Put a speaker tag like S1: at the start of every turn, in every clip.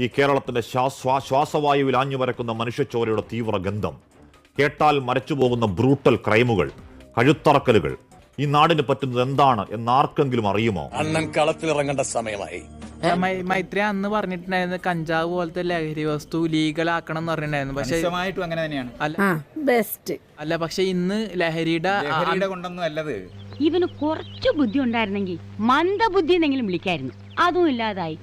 S1: ഈ കേരളത്തിന്റെ ശ്വാസ ശ്വാസവായുവിൽ ആഞ്ഞു പരക്കുന്ന മനുഷ്യച്ചോരയുടെ തീവ്ര ഗന്ധം കേട്ടാൽ മരച്ചുപോകുന്ന ബ്രൂട്ടൽ ക്രൈമുകൾ കഴുത്തറക്കലുകൾ. ഈ നാടിന് പറ്റുന്നത് എന്താണ് എന്ന് ആർക്കെങ്കിലും അറിയുമോ?
S2: അണ്ണൻ കളത്തിലിറങ്ങേണ്ട സമയമായി.
S3: മൈത്രി അന്ന് പറഞ്ഞിട്ടുണ്ടായിരുന്നു കഞ്ചാവ് പോലത്തെ ലഹരി വസ്തു ലീഗലാക്കണം എന്ന് പറഞ്ഞിട്ടുണ്ടായിരുന്നു. പക്ഷെ
S4: അങ്ങനെ തന്നെയാണ്.
S3: അല്ല
S5: ബെസ്റ്റ്.
S3: അല്ല പക്ഷെ ഇന്ന് ലഹരിയുടെ
S4: കൊണ്ടൊന്നും അല്ലത്.
S6: ഇവന് കുറച്ചു ബുദ്ധി ഉണ്ടായിരുന്നെങ്കിൽ മന്ദബുദ്ധി എന്നെങ്കിലും വിളിക്കായിരുന്നു. അതും ഇല്ലാതായി.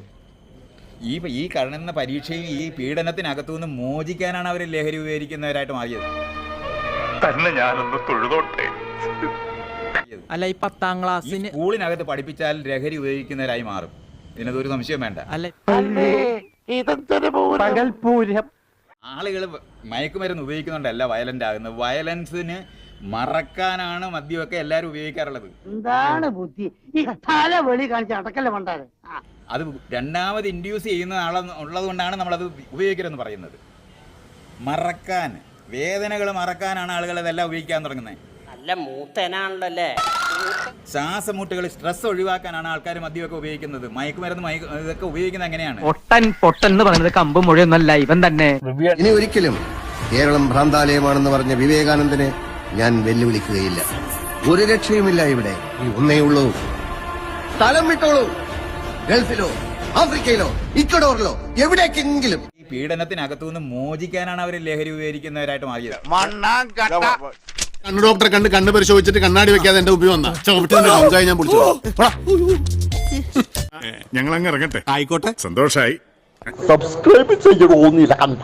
S4: ഈ ഈ കടന്ന പരീക്ഷയും ഈ പീഡനത്തിനകത്തു നിന്ന് മോചിക്കാനാണ് അവർ ലഹരി ഉപയോഗിക്കുന്നവരായിട്ട് മാറിയത്.
S7: തന്നെ ഞാനൊന്ന് തൊഴുതോട്ടെ?
S3: അല്ല ഈ പത്താം ക്ലാസ്സിന്
S4: സ്കൂളിനകത്ത് പഠിപ്പിച്ചാൽ ലഹരി ഉപയോഗിക്കുന്നവരായി മാറും. ഇതിനകത്തൊരു സംശയം വേണ്ട.
S3: അല്ല
S4: ആളുകൾ മയക്കുമരുന്ന് ഉപയോഗിക്കുന്നുണ്ടല്ല വയലന്റ് ആകുന്നത് വയലൻസിന് മറക്കാനാണ് മദ്യമൊക്കെ എല്ലാരും ഉപയോഗിക്കാറുള്ളത്.
S8: എന്താണ് ബുദ്ധി? ഈ തല വെളി കാണിച്ച് അടക്കല്ല പണ്ടാരെ?
S4: അത് രണ്ടാമത് ഇൻഡ്യൂസ് ചെയ്യുന്ന ആളെ ഉള്ളത് കൊണ്ടാണ് നമ്മളത് ഉപയോഗിക്കരുതെന്ന് പറയുന്നത്. മറക്കാൻ. വേദനകൾ മറക്കാനാണ് ആളുകൾ ഇതെല്ലാം ഉപയോഗിക്കാൻ തുടങ്ങുന്നത്.
S8: നല്ല മൂത്തനാണല്ലോ അല്ലേ
S4: ശ്വാസമുട്ടുകൾ സ്ട്രെസ് ഒഴിവാക്കാനാണ് ആൾക്കാർ മദ്യമൊക്കെ ഉപയോഗിക്കുന്നത്. മയക്കുമരുന്ന് മയക്ക് ഇതൊക്കെ ഉപയോഗിക്കുന്നത് എങ്ങനെയാണ്?
S9: പൊട്ടൻ പൊട്ടൻ എന്ന് പറയുന്നത് കമ്പ് മുഴയൊന്നല്ല ഇവൻ തന്നെ.
S10: ഇനി ഒരിക്കലും കേരളം ഭ്രാന്താലയമാണെന്ന് പറഞ്ഞ വിവേകാനന്ദനെ ഞാൻ വെല്ലുവിളിക്കുകയില്ല. ഒരു രക്ഷയുമില്ല ഇവിടെ. ഒന്നേ ഉള്ളൂ. സ്ഥലം വിട്ടോളൂ. ഗൾഫിലോ ആഫ്രിക്കയിലോ ഇക്കഡോറിലോ എവിടേക്കെങ്കിലും.
S4: ഈ പീഡനത്തിനകത്തു നിന്ന് മോചിക്കാനാണ് അവർ ലഹരി ഉപയോഗിക്കുന്നവരായിട്ട് മാറിയത്.
S11: കണ്ണു ഡോക്ടറെ കണ്ട് കണ്ണ് പരിശോധിച്ചിട്ട് കണ്ണാടി വെക്കാതെ എന്റെ ഉപയോഗം വന്നാ ചവിട്ടിന്റെ ഞാൻ പിടിച്ചു ഞങ്ങൾ അങ്ങ് ഇറങ്ങട്ടെ. ആയിക്കോട്ടെ. സന്തോഷായി.
S7: സബ്സ്ക്രൈബ് ചെയ്യണോന്നില്ല കണ്ട.